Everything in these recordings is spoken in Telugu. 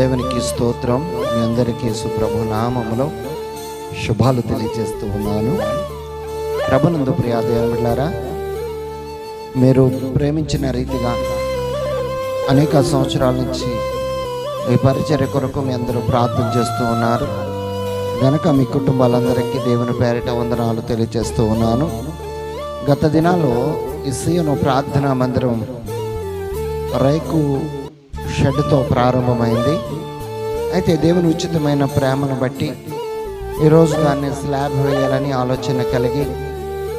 దేవునికి స్తోత్రం. మీ అందరికీ సుప్రభు నామములో శుభాలు తెలియజేస్తూ ఉన్నాను. ప్రభునందు ప్రియాదేవులారా మీరు ప్రేమించిన రీతిగా అనేక సంవత్సరాల నుంచి ఈ పరిచర్య కొరకు మీ అందరూ ప్రార్థన చేస్తూ ఉన్నారు. గనక మీ కుటుంబాలందరికీ దేవుని పేరిట వందనాలు తెలియజేస్తూ ఉన్నాను. గత దినాల్లో ఈ సీఎను ప్రార్థనా మందిరం రైకు షెడ్తో ప్రారంభమైంది. అయితే దేవుని ఉచితమైన ప్రేమను బట్టి ఈరోజు దాన్ని స్లాబ్ వేయాలని ఆలోచన కలిగి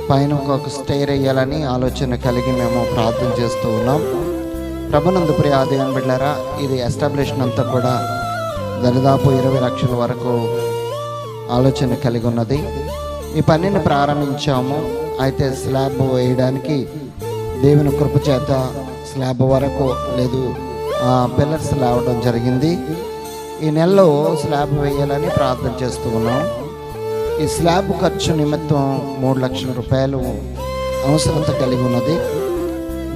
పైన ఒక స్టేర్ వేయాలని ఆలోచన కలిగి మేము ప్రార్థన చేస్తూ ఉన్నాం. ప్రభునందు ప్రియ దేవుని బిడ్డారా ఇది ఎస్టాబ్లిషన్ అంతా కూడా దరిదాపు ఇరవై లక్షల వరకు ఆలోచన కలిగి ఉన్నది. ఈ పనిని ప్రారంభించాము. అయితే స్లాబ్ వేయడానికి దేవుని కృప చేత స్లాబ్ వరకు లేదు. పిల్లర్స్ లేవడం జరిగింది. ఈ నెలలో స్లాబ్ వేయాలని ప్రార్థన చేస్తూ ఉన్నాం. ఈ స్లాబ్ ఖర్చు నిమిత్తం మూడు లక్షల రూపాయలు అవసరత కలిగి ఉన్నది.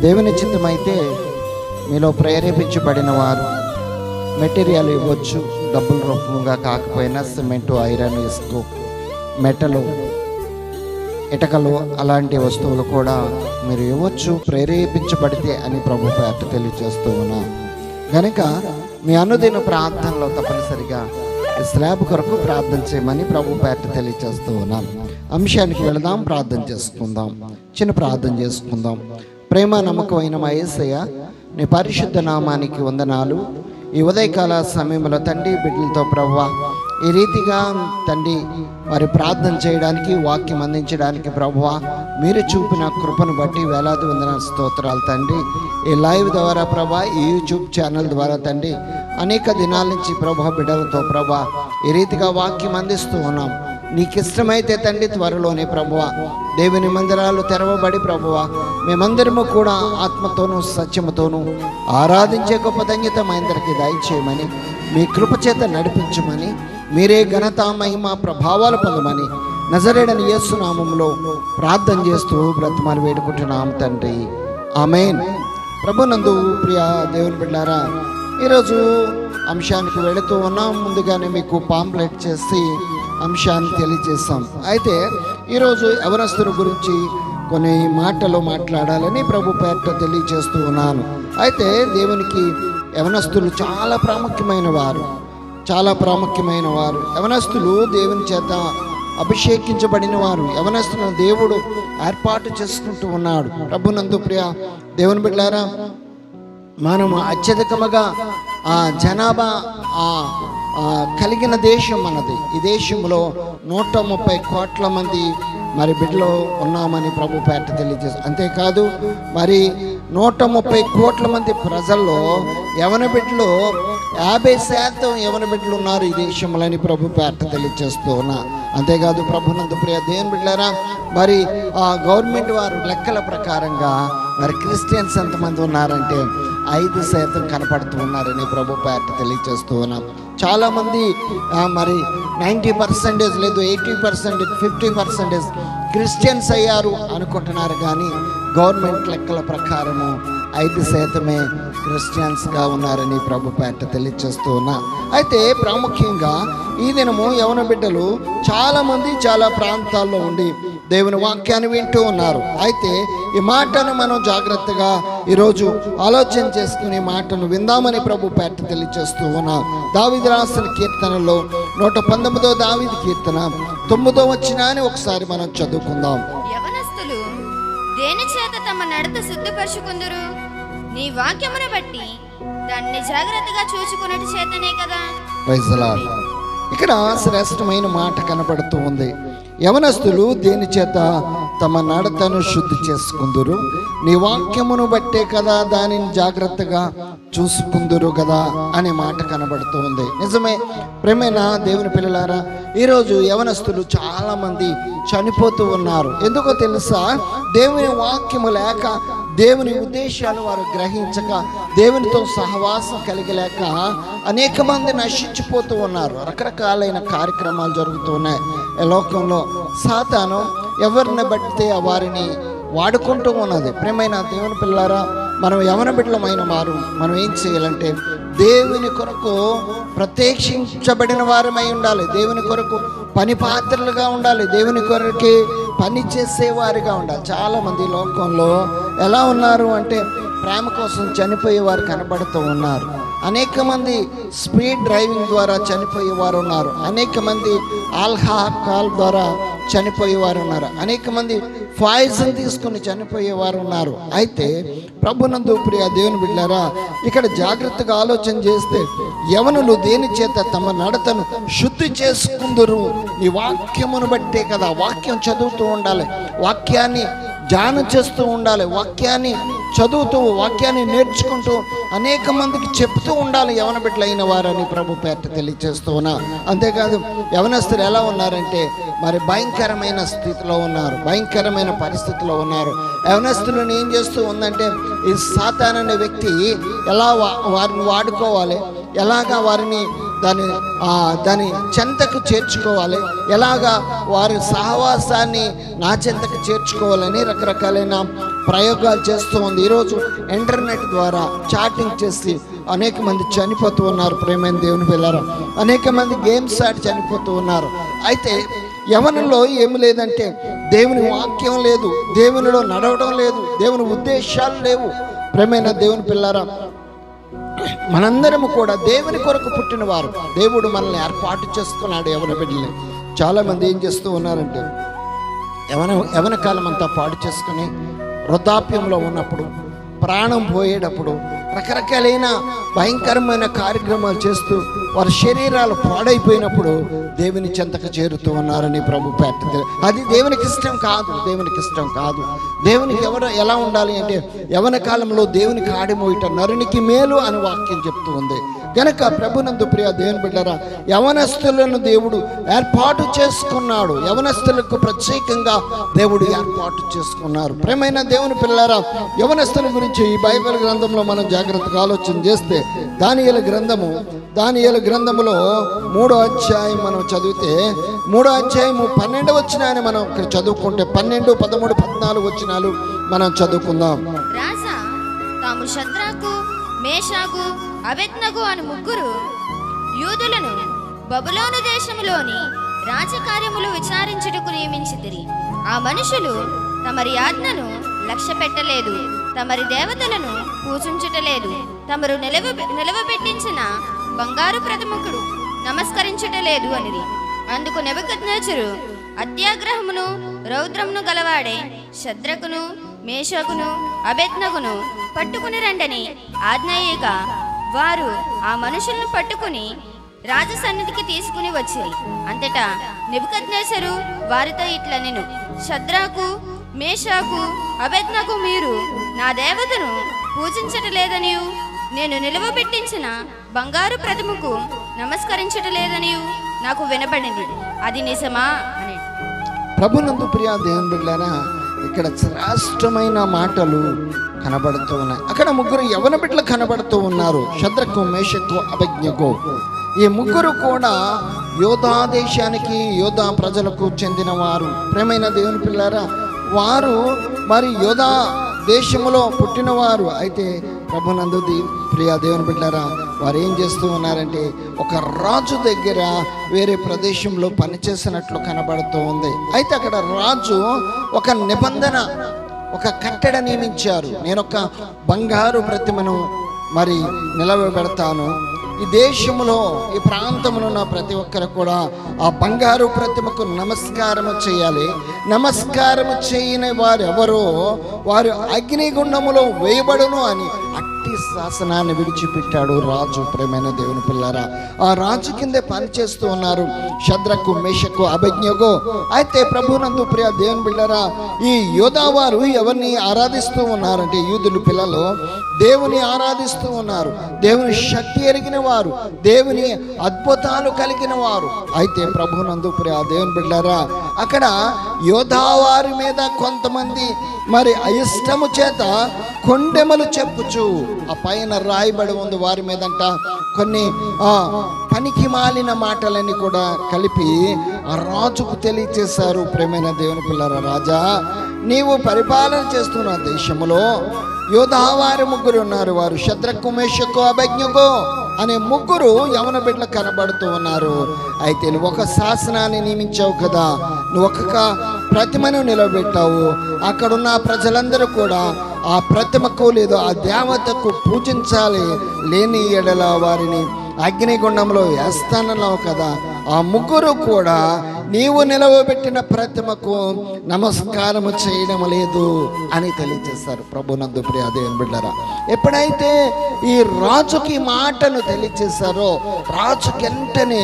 దేవుని చిత్తమైతే మీలో ప్రేరేపించబడిన వారు మెటీరియల్ ఇవ్వచ్చు డబ్బుల రూపంగా కాకపోయినా సిమెంటు ఐరన్ ఇసుకు మెటలు ఇటకలు అలాంటి వస్తువులు కూడా మీరు ఇవ్వచ్చు ప్రేరేపించబడితే అని ప్రభు పేట తెలియజేస్తూ ఉన్నాను కనుక మీ అనుదిన ప్రార్థనలో తప్పనిసరిగా స్లాబ్ కొరకు ప్రార్థన చేయమని ప్రభు పేట తెలియజేస్తూ ఉన్నాం. అంశానికి వెళదాం ప్రార్థన చేసుకుందాం. చిన్న ప్రార్థన చేసుకుందాం. ప్రేమ నమ్మకమైన మా నీ పరిశుద్ధ నామానికి వందనాలు. ఈ ఉదయకాల సమయంలో తండ్రి బిడ్డలతో ప్రవ్వా ఈ రీతిగా తండ్రి వారి ప్రార్థన చేయడానికి వాక్యం అందించడానికి ప్రభువ మీరు చూపిన కృపను బట్టి వేలాది వందన స్తోత్రాలు తండ్రి. ఈ లైవ్ ద్వారా ప్రభా ఈ యూట్యూబ్ ఛానల్ ద్వారా తండ్రి అనేక దినాల నుంచి ప్రభా బిడ్డలతో ప్రభా ఈ రీతిగా వాక్యం అందిస్తూ ఉన్నాం. నీకు ఇష్టమైతే తండ్రి త్వరలోనే ప్రభువ దేవుని మందిరాలు తెరవబడి ప్రభువ మేమందరము కూడా ఆత్మతోనూ సత్యముతోనూ ఆరాధించే గొప్ప ధన్యత మా అందరికీ దయచేయమని మీ కృపచేత నడిపించమని మీరే ఘనత మహిమ ప్రభావాలు పొందమని నజరేడని యేసునామంలో ప్రార్థన చేస్తూ బ్రతమాలు వేడుకుంటున్నాం తండ్రి. ఆమెన్. ప్రభునందు ప్రియ దేవుని బిడ్డారా ఈరోజు అంశానికి వెళుతూ ఉన్నాం. ముందుగానే మీకు పాంప్లెట్ చేసి అంశాన్ని తెలియజేస్తాం. అయితే ఈరోజు యవనస్తుల గురించి కొన్ని మాటలు మాట్లాడాలని ప్రభు పేట తెలియజేస్తూ ఉన్నాను. అయితే దేవునికి యవనస్తులు చాలా ప్రాముఖ్యమైన వారు. చాలా ప్రాముఖ్యమైన వారు. యవనస్తులు దేవుని చేత అభిషేకించబడిన వారు. యవనస్తులను దేవుడు ఏర్పాటు చేసుకుంటూ ఉన్నాడు. ప్రభునందు ప్రియ దేవుని బిడ్డారా మనం అత్యధికముగా ఆ జనాభా కలిగిన దేశం మనది. ఈ దేశంలో నూట ముప్పై కోట్ల మంది మరి బిడ్డలో ఉన్నామని ప్రభు పేట తెలియజేసి అంతేకాదు మరి నూట ముప్పై కోట్ల మంది ప్రజల్లో యవన బిడ్డలో యాభై శాతం ఎవరి బిడ్డలు ఉన్నారు ఈ దేశంలోని ప్రభు పేట తెలియజేస్తూ ఉన్నా. అంతేకాదు ప్రభునందు ప్రియ దేవుని బిడ్డారా మరి ఆ గవర్నమెంట్ వారు లెక్కల ప్రకారంగా మరి క్రిస్టియన్స్ ఎంతమంది ఉన్నారంటే ఐదు శాతం కనపడుతూ ఉన్నారని ప్రభు పేట తెలియజేస్తూ ఉన్నాం. చాలామంది మరి నైంటీ పర్సెంటేజ్ లేదు eighty percentage fifty percentage Christians అయ్యారు అనుకుంటున్నారు కానీ గవర్నమెంట్ లెక్కల ప్రకారము ఐదు శాతమే క్రిస్టియన్స్గా ఉన్నారని ప్రభు పేట తెలియచేస్తూ ఉన్నా. అయితే ప్రాముఖ్యంగా ఈ దినము యవన బిడ్డలు చాలామంది చాలా ప్రాంతాల్లో ఉండి దేవుని వాక్యాన్ని వింటూ ఉన్నారు. అయితే ఈ మాటను మనం జాగ్రత్తగా ఈరోజు ఆలోచన చేసుకుని మాటను విందామని ప్రభు పేట తెలియచేస్తూ ఉన్నాం. దావిది రాసిన కీర్తనలో నూట పంతొమ్మిదో దావిది కీర్తన తొమ్మిదో వచ్చిన అని ఒకసారి మనం చదువుకుందాం. యవనస్తులు దేని చేత తమ నడత శుద్ధపరుచుకుందరు నీ వాక్యమును బట్టి దాన్ని జాగ్రత్తగా చూసుకున్నట్టు చేతనే కదా. ఇక్కడ శ్రేష్టమైన మాట కనపడుతూ ఉంది. యవనస్తులు దేని చేత తమ నడతను శుద్ధి చేసుకుందురు? నీ వాక్యమును బట్టే కదా దానిని జాగ్రత్తగా చూసుకుందురు కదా అనే మాట కనబడుతూ ఉంది. నిజమే ప్రేమైన దేవుని పిల్లలారా? ఈరోజు యవనస్తులు చాలామంది చనిపోతూ ఉన్నారు. ఎందుకో తెలుసా? దేవుని వాక్యము లేక దేవుని ఉద్దేశాలు వారు గ్రహించక దేవునితో సహవాసం కలిగలేక అనేక మంది నశించిపోతూ ఉన్నారు. రకరకాలైన కార్యక్రమాలు జరుగుతున్నాయి లోకంలో సాతాను ఎవరిని బట్టితే వారిని వాడుకుంటూ ఉన్నది. ప్రేమైన దేవుని పిల్లారా మనం యవన బిడ్డలమైన వారు మనం ఏం చేయాలంటే దేవుని కొరకు ప్రత్యేక్షించబడిన వారమై ఉండాలి. దేవుని కొరకు పని పాత్రలుగా ఉండాలి. దేవుని కొరకి పని చేసేవారుగా ఉండాలి. చాలామంది లోకంలో ఎలా ఉన్నారు అంటే ప్రేమ కోసం చనిపోయేవారు కనబడుతూ ఉన్నారు. అనేక మంది స్పీడ్ డ్రైవింగ్ ద్వారా చనిపోయేవారు ఉన్నారు. అనేక మంది ఆల్కహాల్ ద్వారా చనిపోయేవారు ఉన్నారు. అనేక మంది పాయిజన్ తీసుకుని చనిపోయేవారు ఉన్నారు. అయితే ప్రభునందు ప్రియ దేవుని బిడ్డారా ఇక్కడ జాగ్రత్తగా ఆలోచన చేస్తే యవనులు దేని చేత తమ నడతను శుద్ధి చేసుకుందరు? ఈ వాక్యమును బట్టే కదా వాక్యం చదువుతూ ఉండాలి. వాక్యాన్ని ధ్యానం చేస్తూ ఉండాలి. వాక్యాన్ని చదువుతూ వాక్యాన్ని నేర్చుకుంటూ అనేక మందికి చెప్తూ ఉండాలి యవన బిడ్డలైన వారని ప్రభు పేట తెలియజేస్తూ ఉన్నా. అంతేకాదు యవనస్తులు ఎలా ఉన్నారంటే మరి భయంకరమైన స్థితిలో ఉన్నారు భయంకరమైన పరిస్థితిలో ఉన్నారు. యవనస్తులను ఏం చేస్తూ ఉందంటే ఈ సాతాన్ అనే వ్యక్తి ఎలా వా- వారిని వాడుకోవాలి ఎలాగా వారిని దాని ఆ, దాని చెంతకు చేర్చుకోవాలి. ఎలాగా వారి సహవాసాన్ని నా చెంతకు చేర్చుకోవాలని రకరకాలైన ప్రయోగాలు చేస్తూ ఉంది. ఈరోజు ఇంటర్నెట్ ద్వారా చాటింగ్ చేసి అనేక మంది చనిపోతూ ఉన్నారు ప్రేమైన దేవుని పిల్లరా. అనేక మంది గేమ్స్ ఆడి చనిపోతూ ఉన్నారు. అయితే యవనంలో ఏమి లేదంటే దేవుని వాక్యం లేదు దేవునిలో నడవడం లేదు దేవుని ఉద్దేశాలు లేవు. ప్రేమైన దేవుని పిల్లారా మనందరము కూడా దేవుని కొరకు పుట్టినవారు. దేవుడు మనల్ని ఏర్పాటు చేసుకున్నాడు యవన బిడ్డల్ని. చాలామంది ఏం చేస్తూ ఉన్నారంటే యవన యవన కాలం అంతా పాడు చేసుకుని వృద్ధాప్యంలో ఉన్నప్పుడు ప్రాణం పోయేటప్పుడు రకరకాలైన భయంకరమైన కార్యక్రమాలు చేస్తూ వారి శరీరాలు పాడైపోయినప్పుడు దేవుని చెంతకు చేరుతూ ఉన్నారని ప్రభు పేట అది దేవునికి ఇష్టం కాదు దేవునికి ఇష్టం కాదు. దేవునికి ఎవరు ఎలా ఉండాలి అంటే యవన కాలంలో దేవునికి ఆడిమోయిట నరునికి మేలు అని వాక్యం చెప్తూ ఉంది. గనక ప్రభునందు ప్రియ దేవుని బిడ్డరా యవనస్తులను దేవుడు ఏర్పాటు చేసుకున్నాడు. యవనస్తులకు ప్రత్యేకంగా దేవుడు ఏర్పాటు చేసుకున్నారు. ప్రేమైన దేవుని పిల్లరా యవనస్తుల గురించి ఈ బైబిల్ గ్రంథంలో మనం జాగ్రత్తగా ఆలోచన చేస్తే దానియల గ్రంథము దానియల గ్రంథములో మూడో అధ్యాయం మనం చదివితే మూడో అధ్యాయము పన్నెండు వచ్చినాయని మనం ఇక్కడ చదువుకుంటే పన్నెండు పదమూడు పద్నాలుగు వచ్చినాలు మనం చదువుకుందాం. రాజా తాము శత్రాకు మేషాకు అబెత్నగు అని ముగ్గురు యూదులను బబులోను దేశములోని రాజకార్యములు విచారించుటకు నియమించితిరి. ఆ మనుషులు తమరి ఆజ్ఞను లక్ష్య పెట్టలేదు తమరి దేవతలను పూజించుటలేదు తమరు నిలవ నిలవబెట్టించిన బంగారు ప్రతిముఖుడు నమస్కరించుటలేదు అనిది అందుకు నెబుకద్నేచరు అత్యాగ్రహమును రౌద్రమును గలవాడే శద్రకును మేషకును అబెత్నగును పట్టుకుని రండని ఆజ్ఞాయిక వారు ఆ మనుషులను పట్టుకుని రాజసన్నిధికి తీసుకుని వచ్చిరి. అంతటా నెబుకద్నేసరు వారితో ఇట్లా నేను శద్రాకు మేషాకు అభెజ్ఞకు మీరు నా దేవతను పూజించటలేదనియు నేను నిలువబెట్టించిన బంగారు ప్రతిమకు నమస్కరించటలేదనియు నాకు వినబడింది అది నిజమా? అని. ప్రభునందు ప్రియా దేవుని బిడ్డారా ఇక్కడ శ్రేష్టమైన మాటలు కనబడుతూ ఉన్నాయి. అక్కడ ముగ్గురు యవన బిడ్డలు కనబడుతూ ఉన్నారు. శద్రకు మేషకు అభిజ్ఞకు ఈ ముగ్గురు కూడా యోధా దేశానికి యోధా ప్రజలకు చెందిన వారు ప్రేమైన దేవుని పిల్లారా వారు మరి యోధా దేశంలో పుట్టినవారు. అయితే ప్రభునందు ప్రియా దేవుని బిడ్డారా వారు ఏం చేస్తూ ఉన్నారంటే ఒక రాజు దగ్గర వేరే ప్రదేశంలో పనిచేసినట్లు కనబడుతూ ఉంది. అయితే అక్కడ రాజు ఒక నిబంధన ఒక కట్టడ నియమించారు. నేను ఒక బంగారు ప్రతిమను మరి నిలవబెడతాను. ఈ దేశంలో ఈ ప్రాంతంలో ఉన్న ప్రతి ఒక్కరు కూడా ఆ బంగారు ప్రతిమకు నమస్కారము చేయాలి. నమస్కారము చేయని వారు ఎవరో వారు అగ్నిగుండములో వేయబడును అని అట్టి శాసనాన్ని విడిచిపెట్టాడు రాజు ప్రేమైన దేవుని పిల్లారా. ఆ రాజు కిందే పనిచేస్తూ ఉన్నారు. శద్రకు మేషకు అభిజ్ఞకు అయితే ప్రభునందు ప్రియ దేవుని బిళ్ళారా ఈ యోధావారు ఎవరిని ఆరాధిస్తూ ఉన్నారంటే యూదులు పిల్లలు దేవుని ఆరాధిస్తూ ఉన్నారు. దేవుని శక్తి ఎరిగిన వారు దేవుని అద్భుతాలు కలిగిన వారు. అయితే ప్రభునందు ప్రియ దేవుని బిడ్డారా అక్కడ యోధావారి మీద కొంతమంది మరి అయిష్టము చేత కొండెమలు చెప్పుచు ఆ పైన రాయబడి ఉంది వారి మీదంట కొన్ని ఆ పనికి మాలిన మాటలని కూడా కలిపి ఆ రాజుకు తెలియచేశారు. ప్రేమైన దేవుని పిల్లల రాజా నీవు పరిపాలన చేస్తున్న దేశంలో యోధా వారు ముగ్గురు ఉన్నారు వారు. శత్రకు మేషకు అభజ్ఞకు అనే ముగ్గురు యవన బిడ్డలు కనబడుతూ ఉన్నారు. అయితే నువ్వు ఒక శాసనాన్ని నియమించావు కదా. నువ్వు ఒక ప్రతిమను నిలబెట్టావు. అక్కడున్న ప్రజలందరూ కూడా ఆ ప్రతిమకు లేదో ఆ దేవతకు పూజించాలి. లేని ఎడల వారిని అగ్నిగుండంలో వేస్తానన్నావు కదా. ఆ ముగ్గురు కూడా నీవు నిలవబెట్టిన ప్రతిమకు నమస్కారము చేయడం లేదు అని తెలియజేస్తారు. ప్రభునందు ప్రియ దేవుని బిడ్డరా ఎప్పుడైతే ఈ రాజుకి మాటను తెలియజేశారో రాజుకి వెంటనే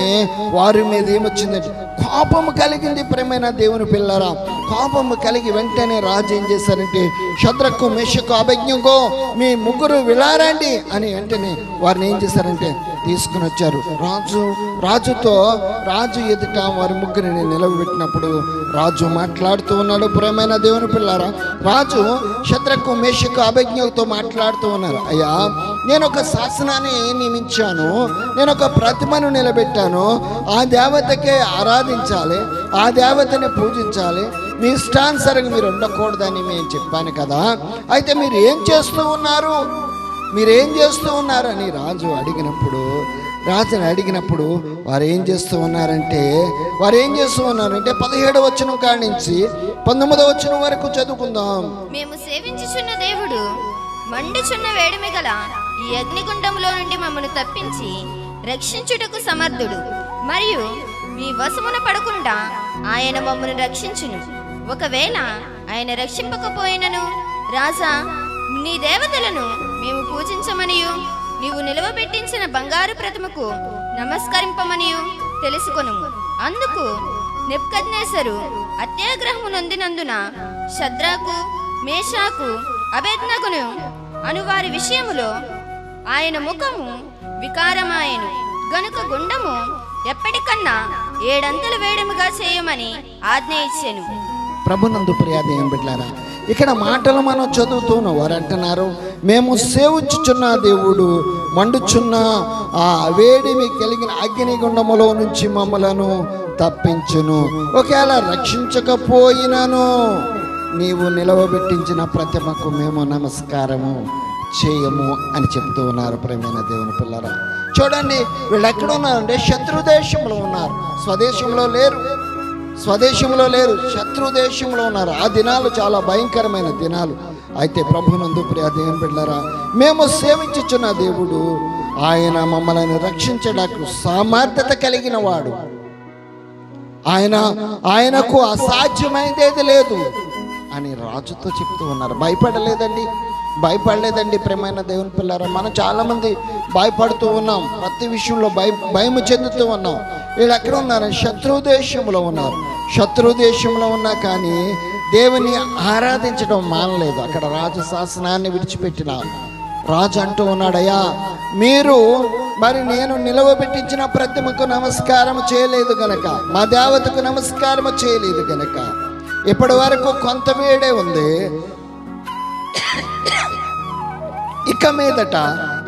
వారి మీద ఏమొచ్చింది? కోపము కలిగింది ప్రేమైన దేవుని పిల్లరా. కోపము కలిగి వెంటనే రాజు ఏం చేశారంటే శత్రుకు మెషకు అభిజ్ఞకు మీ ముగ్గురు విలారండి అని వెంటనే వారిని ఏం చేశారంటే తీసుకుని వచ్చారు. రాజు రాజుతో రాజు ఎదుట వారి ముగ్గురిని నిలవబెట్టినప్పుడు రాజు మాట్లాడుతూ ఉన్నాడు. ప్రేమైన దేవుని పిల్లారా రాజు శత్రకు మేషకు అభిజ్ఞతో మాట్లాడుతూ ఉన్నారు. అయ్యా నేను ఒక శాసనాన్ని నియమించాను. నేను ఒక ప్రతిమను నిలబెట్టాను. ఆ దేవతకే ఆరాధించాలి. ఆ దేవతని పూజించాలి. మీ ఇష్టానుసరంగా మీరు ఉండకూడదని మేము చెప్పాను కదా. అయితే మీరు ఏం చేస్తూ ఉన్నారు? మీరేం చేస్తూ ఉన్నారని రాజు అడిగినప్పుడు రాజుని అడిగినప్పుడు వారు ఏం చేస్తూ ఉన్నారంటే వారు ఏం చేస్తూ ఉన్నారంటే పదిహేడు వచ్చిన కాడి నుంచి పంతొమ్మిదో వచ్చిన వరకు చదువుకుందాం. మేము సేవించుచున్న దేవుడు మండుచున్న వేడిమి గల ఈ అగ్నిగుండంలో నుండి మమ్మను తప్పించి రక్షించుటకు సమర్థుడు. మరియు మీ వశమున పడకుండా ఆయన మమ్మను రక్షించును. ఒకవేళ ఆయన రక్షింపకపోయినను రాజా నీ దేవతలను మేము పూజించమనియు. నీవు నిలవబెట్టించిన బంగారు ప్రతిమకు నమస్కరింపమనియు. తెలుసుకొను అందుకు నెప్కద్నేసరు అత్యాగ్రహము నొందినందున శద్రాకు మేషాకు అభేజ్ఞకును అను వారి విషయములో ఆయన ముఖము వికారమాయను. గనుక గుండము ఎప్పటికన్నా ఏడంతలు వేడముగా చేయమని ఆజ్ఞ ఇచ్చాను. ప్రభునందు ప్రియాదేయం బిడ్డారా ఇక్కడ మాటలు మనం చదువుతూ వారు అంటున్నారు మేము సేవించుచున్న దేవుడు మండుచున్న ఆ వేడిమి కలిగిన అగ్నిగుండములో నుంచి మమ్మలను తప్పించును. ఒకవేళ రక్షించకపోయినను నీవు నిలవబెట్టించిన ప్రతిమకు మేము నమస్కారము చేయము అని చెప్తూ ఉన్నారు ప్రేమైన దేవుని పిల్లరా. చూడండి వీళ్ళు ఎక్కడ ఉన్నారంటే శత్రు దేశంలో ఉన్నారు. స్వదేశంలో లేరు. స్వదేశంలో లేరు శత్రు దేశంలో ఉన్నారు. ఆ దినాలు చాలా భయంకరమైన దినాలు. అయితే ప్రభునందు ప్రియ దేవుని మేము సేవించుచున్న దేవుడు ఆయన మమ్మల్ని రక్షించడానికి సామర్థ్యత కలిగిన వాడు. ఆయన ఆయనకు అసాధ్యమైనది లేదు అని రాజుతో చెప్తూ ఉన్నారు. భయపడలేదండి. భయపడలేదండి ప్రేమైన దేవుని పిల్లారా. మనం చాలామంది భయపడుతూ ఉన్నాం. ప్రతి విషయంలో భయ భయం చెందుతూ ఉన్నాం. వీళ్ళు ఎక్కడ ఉన్నారు? శత్రు దేశంలో ఉన్నారు. శత్రు దేశంలో ఉన్నా కానీ దేవుని ఆరాధించడం మానలేదు. అక్కడ రాజు శాసనాన్ని విడిచిపెట్టిన రాజు అంటూ ఉన్నాడయ్యా మీరు మరి నేను నిలవబెట్టించిన ప్రతిమకు నమస్కారం చేయలేదు గనక మా దేవతకు నమస్కారం చేయలేదు గనక ఇప్పటి వరకు కొంత వేడే ఉంది. ఇక మీదట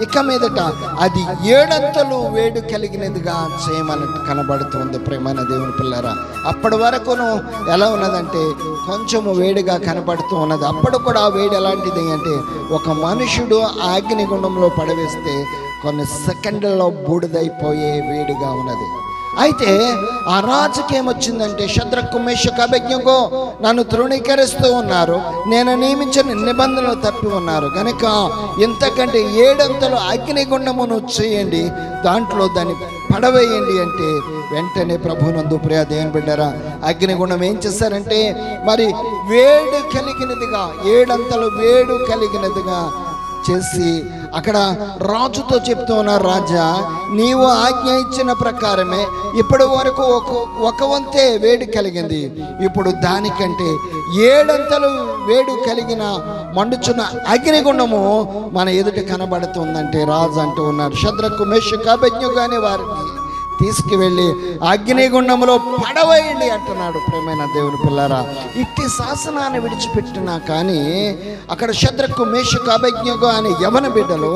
ఇక మీదట అది ఏడంతలు వేడి కలిగినదిగా చేయమన్నట్టు కనబడుతుంది ప్రేమైన దేవుని పిల్లరా. అప్పటి వరకును ఎలా ఉన్నదంటే కొంచెము వేడిగా కనబడుతూ ఉన్నది. అప్పుడు కూడా ఆ వేడి ఎలాంటిది అంటే ఒక మనుషుడు అగ్నిగుండంలో పడవేస్తే కొన్ని సెకండ్లలో బూడిదైపోయే వేడిగా ఉన్నది. అయితే ఆ రాజుకి ఏమొచ్చిందంటే శత్రుకు మేషకు అభిజ్ఞకో నన్ను తృణీకరిస్తూ ఉన్నారు. నేను నియమించిన నిబంధనలు తప్పి ఉన్నారు. కనుక ఇంతకంటే ఏడంతలు అగ్నిగుండమును చేయండి దాంట్లో దాన్ని పడవేయండి అంటే వెంటనే ప్రభునందు ప్రియ దేవుని బిడ్డరా అగ్నిగుణం ఏం చేశారంటే మరి వేడు కలిగినదిగా ఏడంతలు వేడు కలిగినదిగా చేసి అక్కడ రాజుతో చెప్తూ ఉన్నారు రాజా నీవు ఆజ్ఞ ఇచ్చిన ప్రకారమే ఇప్పటి వరకు ఒక ఒక వంతే వేడి కలిగింది. ఇప్పుడు దానికంటే ఏడంతలు వేడు కలిగిన మండుచున్న అగ్నిగుండము మన ఎదుట కనబడుతుందంటే రాజు అంటూ ఉన్నాడు శద్రకు మేషు అభిజ్ఞగానే వారిని తీసుకువెళ్ళి అగ్నిగుండంలో పడవేయండి అంటున్నాడు ప్రేమైన దేవుని పిల్లారా. ఇట్టి శాసనాన్ని విడిచిపెట్టినా కానీ అక్కడ శత్రుకు మేషకు అభిజ్ఞగా అనే యవన బిడ్డలు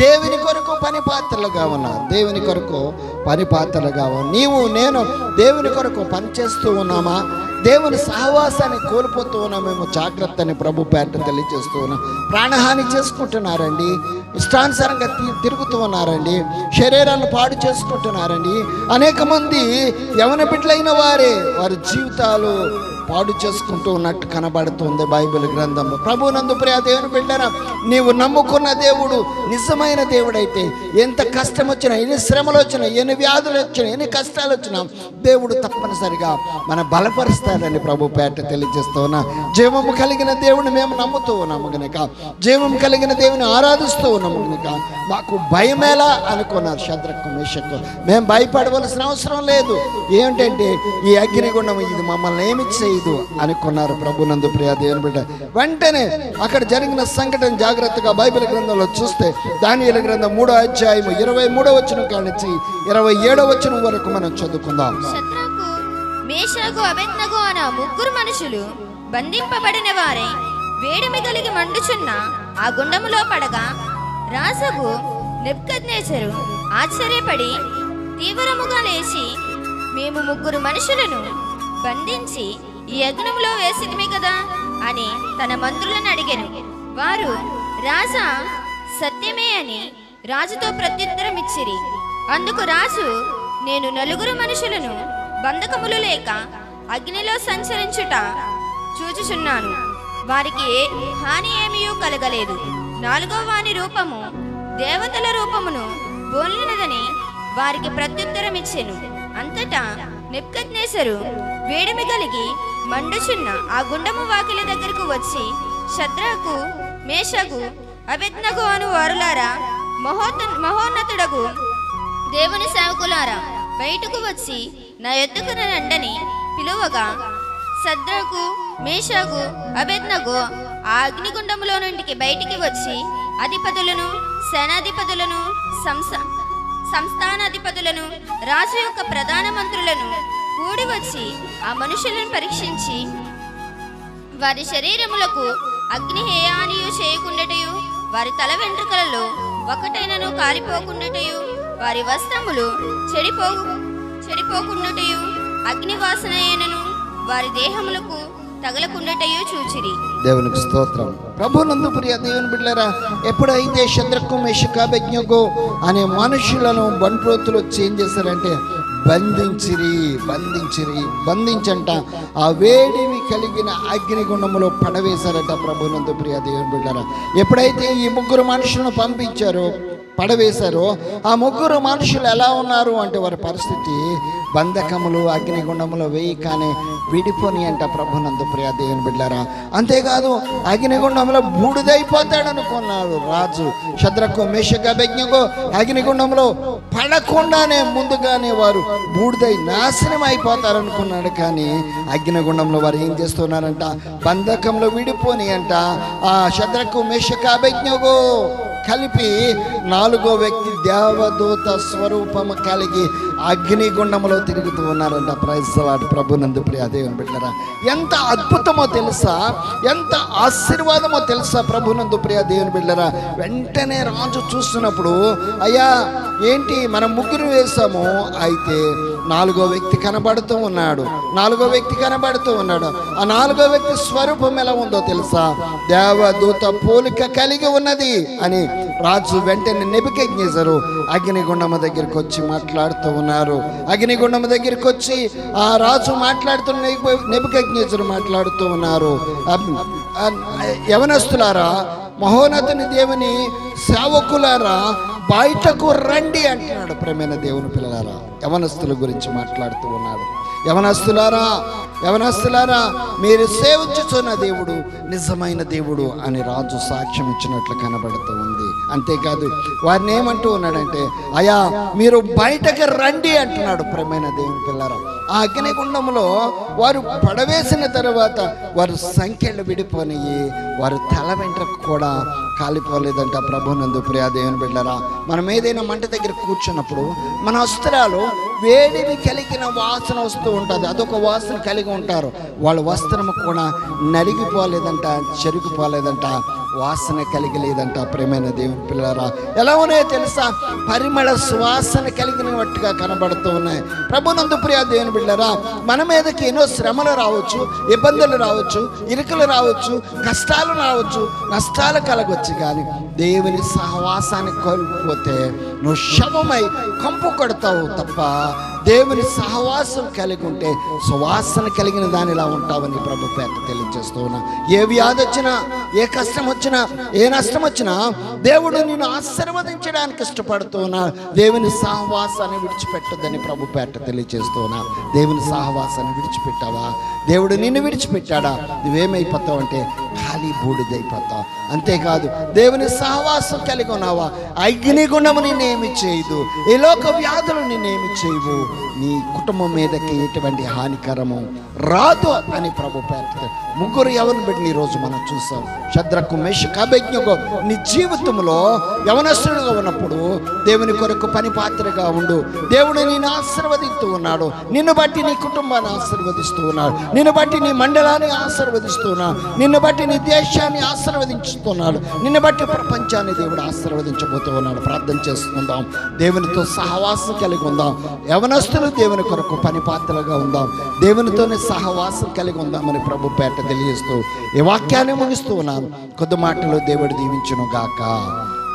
దేవుని కొరకు పని పాత్రలుగా ఉన్నారు. దేవుని కొరకు పని పాత్రలుగా నీవు నేను దేవుని కొరకు పని చేస్తూ ఉన్నామా? దేవుని సహవాసాన్ని కోల్పోతూ ఉన్నామేమో జాగ్రత్తని ప్రభు పేట తెలియజేస్తూ ఉన్నాం. ప్రాణహాని చేసుకుంటున్నారండి. ఇష్టానుసారంగా తి- తిరుగుతూ ఉన్నారండి. శరీరాన్ని పాడు చేసుకుంటున్నారండి. అనేక మంది యవన బిడ్డలైన వారే వారి జీవితాలు పాడు చేసుకుంటూ ఉన్నట్టు కనబడుతుంది బైబిల్ గ్రంథంలో ప్రభు నందు ప్రియా దేవుని బిడ్డరా నీవు నమ్ముకున్న దేవుడు నిజమైన దేవుడైతే ఎంత కష్టం వచ్చినా ఎన్ని శ్రమలు వచ్చినా ఎన్ని వ్యాధులు వచ్చినా ఎన్ని కష్టాలు వచ్చినా దేవుడు తప్పనిసరిగా మన బలపరుస్తాడని ప్రభు పేట తెలియజేస్తూ ఉన్నా. జీవము కలిగిన దేవుని మేము నమ్ముతూ ఉన్నాము కనుక జీవం కలిగిన దేవుని ఆరాధిస్తూ ఉన్నాము కనుక మాకు భయమేలా అనుకున్నారు శత్రకు మేషకు. మేము భయపడవలసిన అవసరం లేదు. ఏమిటంటే ఈ అగ్నిగుండం ఇది మమ్మల్ని ఏమి చేయదు అనుకున్నారు ప్రభునందు ప్రియ దేవుని బిడ్డ. వెంటనే అక్కడ జరిగిన సంఘటన జాగ్రత్తగా బైబిల్ గ్రంథంలో చూస్తే దానియల గ్రంథం మూడో అధ్యాయము ఇరవై మూడో వచ్చిన కానించి ఇరవై ఏడో వచ్చిన వరకు మనం చదువుకుందాం. మేషకు అబెద్నగు అన ముగ్గురు మనుషులు బంధింపబడిన వారై వేడిమి కలిగి మండుచున్న ఆ గుండములో పడగా రాజగు నెబ్కద్నేసరు ఆశ్చర్యపడి తీవ్రముగా లేచి మేము ముగ్గురు మనుషులను బంధించి ఈ యజ్ఞంలో వేసిదిమి కదా అని తన మంత్రులను అడిగాను. వారు రాజా సత్యమే అని రాజుతో ప్రత్యుత్తరం ఇచ్చిరి. అందుకు రాజు నేను నలుగురు మనుషులను బంధకములు లేక అగ్నిలో సంచరించుట చూచుచున్నాను. వారికి ఏ హాని ఏమీ కలగలేదు. నాలుగో వాని రూపము దేవతల రూపమును బోలినదని వారికి ప్రత్యుత్తరం ఇచ్చాను. అంతటా నిప్కజ్ఞేశ్వరు వేడిమి కలిగి మండుచున్న ఆ గుండము వాకిల దగ్గరకు వచ్చి శద్రకు మేషకు అభిజ్ఞగు అను వారులారా మహోత మహోన్నతుడగు దేవుని సేవకులారా బయటకు వచ్చి నా ఎద్దుకు రండని పిలువగా శద్రకు మేషకు అభెజ్ఞకు ఆ అగ్నిగుండములో నుండికి బయటికి వచ్చి అధిపతులను సేనాధిపతులను సంస్థ సంస్థానాధిపతులను రాజు యొక్క ప్రధాన మంత్రులను కూడి వచ్చి ఆ మనుషులను పరీక్షించి వారి శరీరములకు అగ్నిహేయానియు చేయకుండాటయు వారి తల వెంట్రుకలలో ఒకటైనను కాలిపోకుండాటయు వారి వస్త్రములు చెడిపో చెడిపోకుండాటయు అగ్ని వారి దేహములకు తగలకుండాటయు చూచిరి. దేవునికి స్తోత్రం. ప్రభు నందు ప్రియ దేవుని బిడ్డలారా ఎప్పుడైతే శత్రుకు మెషకాబజ్ఞకు అనే మనుషులను బంట్రోతులు వచ్చి ఏం చేశారంటే బంధించిరి బంధించిరి బంధించంట. ఆ వేడిని కలిగిన అగ్నిగుండములో పడవేశారట ప్రభునందు ప్రియ దేవుని ఎప్పుడైతే ఈ ముగ్గురు మనుషులను పంపించారో పడవేశారో. ఆ ముగ్గురు మనుషులు ఎలా ఉన్నారు అంటే వారి పరిస్థితి బంధకములు అగ్నిగుండములు వేయి కానీ విడిపోని అంట ప్రభునందు ప్రియ దేవుని బిడ్డారా. అంతేకాదు అగ్నిగుండంలో బూడిదైపోతాడు అనుకున్నాడు రాజు. శద్రకు మేషక అగ్నిగుండంలో పడకుండానే ముందుగానే వారు బూడిదై నాశనం అయిపోతారు అనుకున్నాడు కానీ అగ్నిగుండంలో వారు ఏం చేస్తున్నారంట? బంధకంలో విడిపోని అంట. ఆ శద్రకు మేషక కలిపి నాలుగో వ్యక్తి దేవదూత స్వరూపము కలిగి అగ్నిగుండములో తిరుగుతూ ఉన్నారంట. ప్రైజ్లాడు ప్రభునందు ప్రియ దేవుని బిడ్డరా. ఎంత అద్భుతమో తెలుసా? ఎంత ఆశీర్వాదమో తెలుసా? ప్రభునందు ప్రియ దేవుని బిడ్డరా. వెంటనే రాజు చూస్తున్నప్పుడు అయ్యా ఏంటి? మనం ముగ్గురు వేసాము అయితే నాలుగో వ్యక్తి కనబడుతూ ఉన్నాడు. నాలుగో వ్యక్తి కనబడుతూ ఉన్నాడు. ఆ నాలుగో వ్యక్తి స్వరూపం ఎలా ఉందో తెలుసా? దేవదూత పోలిక కలిగి ఉన్నది అని రాజు వెంటనే నెబికెజ్ఞేశారు అగ్నిగుండమ దగ్గరికి వచ్చి మాట్లాడుతూ ఉన్నారు. అగ్నిగుండమ దగ్గరికి వచ్చి ఆ రాజు మాట్లాడుతున్న నెబికెజ్ఞేశ్వరు మాట్లాడుతూ ఉన్నారు. యవనస్తులారా మహోన్నతుని దేవుని సేవకులారా బయటకు రండి అంటున్నాడు ప్రేమైన దేవుని పిల్లలారా. యవనస్తుల గురించి మాట్లాడుతూ ఉన్నాడు. యవనస్తులారా యవనస్తులారా మీరు సేవించుచున్న దేవుడు నిజమైన దేవుడు అని రాజు సాక్ష్యం ఇచ్చినట్లు కనబడుతూ ఉంది. అంతేకాదు వారిని ఏమంటూ ఉన్నాడంటే అయా మీరు బయటకు రండి అంటున్నాడు ప్రేమైన దేవుని పిల్లరా. ఆ అగ్నిగుండంలో వారు పడవేసిన తర్వాత వారు సంఖ్యలు విడిపోయి వారు తల వెంట కూడా కాలిపోలేదంట ప్రభునందు ప్రియా దేవుని బిడ్డరా. మనం ఏదైనా మంట దగ్గర కూర్చున్నప్పుడు మన వస్త్రాలు వేడిని కలిగిన వాసన వస్తూ ఉంటుంది. అదొక వాసన కలిగి ఉంటారు. వాళ్ళ వస్త్రము కూడా నలిగిపోలేదంట చెరిగిపోలేదంట వాసన కలిగలేదంట. ప్రేమైన దేవుని పిల్లరా ఎలా ఉన్నాయో తెలుసా? పరిమళ సువాసన కలిగినట్టుగా కనబడుతూ ఉన్నాయి. ప్రభునందు ప్రియ దేవుని బిళ్ళరా మన మీదకి ఎన్నో శ్రమలు రావచ్చు ఇబ్బందులు రావచ్చు ఇరుకులు రావచ్చు కష్టాలు రావచ్చు నష్టాలు కలగవచ్చు కానీ దేవుని సహవాసాన్ని కోల్పోతే నువ్వు శవమై కంపు కొడతావు తప్ప దేవుని సహవాసం కలిగి ఉంటే సువాసన కలిగిన దానిలా ఉంటావని ప్రభు పేట తెలియజేస్తూ ఉన్నా. ఏ వ్యాధి వచ్చినా ఏ కష్టం వచ్చినా ఏ నష్టం వచ్చినా దేవుడు నిన్ను ఆశీర్వదించడానికి ఇష్టపడుతూ ఉన్నా. దేవుని సహవాసాన్ని విడిచిపెట్టదని ప్రభు పేట తెలియజేస్తూ ఉన్నా. దేవుని సహవాసాన్ని విడిచిపెట్టావా? దేవుడు నిన్ను విడిచిపెట్టాడా? నువ్వేమైపోతావు అంటే ఖాళీ బూడిదైపోతావు. అంతేకాదు దేవుని సహవాసం కలిగి ఉన్నావా? అగ్నిగుణము నిన్నేమి చేయదు. ఈ లోక వ్యాధులు నిన్నేమి చేయవు. నీ కుటుంబం మీదకి ఎటువంటి హానికరము రాదు అని ప్రభు పేర్కొంది ముగ్గురు ఎవరిని పెట్టిన ఈరోజు మనం చూసాం. శద్రకు మేష అభిజ్ఞకు నీ జీవితంలో యవనస్తుడుగా ఉన్నప్పుడు దేవుని కొరకు పని పాత్రగా ఉండు. దేవుడు నేను ఆశీర్వదిస్తూ ఉన్నాడు. నిన్ను బట్టి నీ కుటుంబాన్ని ఆశీర్వదిస్తూ ఉన్నాడు. నిన్ను బట్టి నీ మండలాన్ని ఆశీర్వదిస్తున్నాడు నిన్ను బట్టి నీ దేశాన్ని ఆశీర్వదించుతున్నాడు నిన్ను బట్టి ప్రపంచాన్ని దేవుడు ఆశీర్వదించబోతూ ఉన్నాడు. ప్రార్థన చేసుకుందాం. దేవునితో సహవాసం కలిగి ఉందాం. యవనస్తులు దేవుని కొరకు పని పాత్రలుగా ఉందాం. దేవునితోనే సహవాసం కలిగి ఉందామని ప్రభు పేట తెలియజేస్తూ ఈ వాక్యాన్ని ముగిస్తూ ఉన్నాను. కొద్ది మాటలు దేవుడు దీవించును గాక.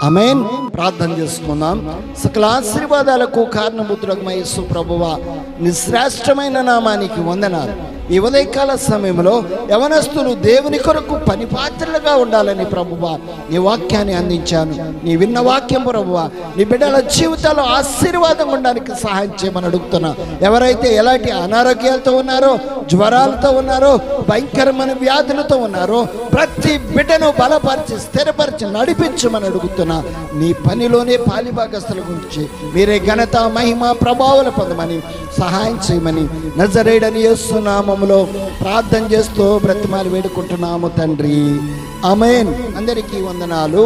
అమేన్ ప్రార్థన చేసుకుందాం. సకల ఆశీర్వాదాలకు కారణముద్రకమై ప్రభువ. నిశ్రేష్టమైన నామానికి వందనాలు. ఈ ఉదయకాల సమయంలో యవనస్తులు దేవుని కొరకు పనిపాత్రలుగా ఉండాలని ప్రభువా నీ వాక్యాన్ని అందించాను. నీ విన్న వాక్యం ప్రభువా నీ బిడ్డల జీవితాల్లో ఆశీర్వాదం ఉండడానికి సహాయం చేయమని అడుగుతున్నా. ఎవరైతే ఎలాంటి అనారోగ్యాలతో ఉన్నారో జ్వరాలతో ఉన్నారో భయంకరమైన వ్యాధులతో ఉన్నారో ప్రతి బిడ్డను బలపరిచి స్థిరపరిచి నడిపించమని అడుగుతున్నా. నీ పనిలోనే పాలిభాగస్తుల గురించి మీరే ఘనత మహిమ ప్రభావాలు పొందమని సహాయం చేయమని నజరేడని నామంలో ప్రార్థన చేస్తూ బ్రతిమాలు వేడుకుంటున్నాము తండ్రి. అమేన్ అందరికీ వందనాలు.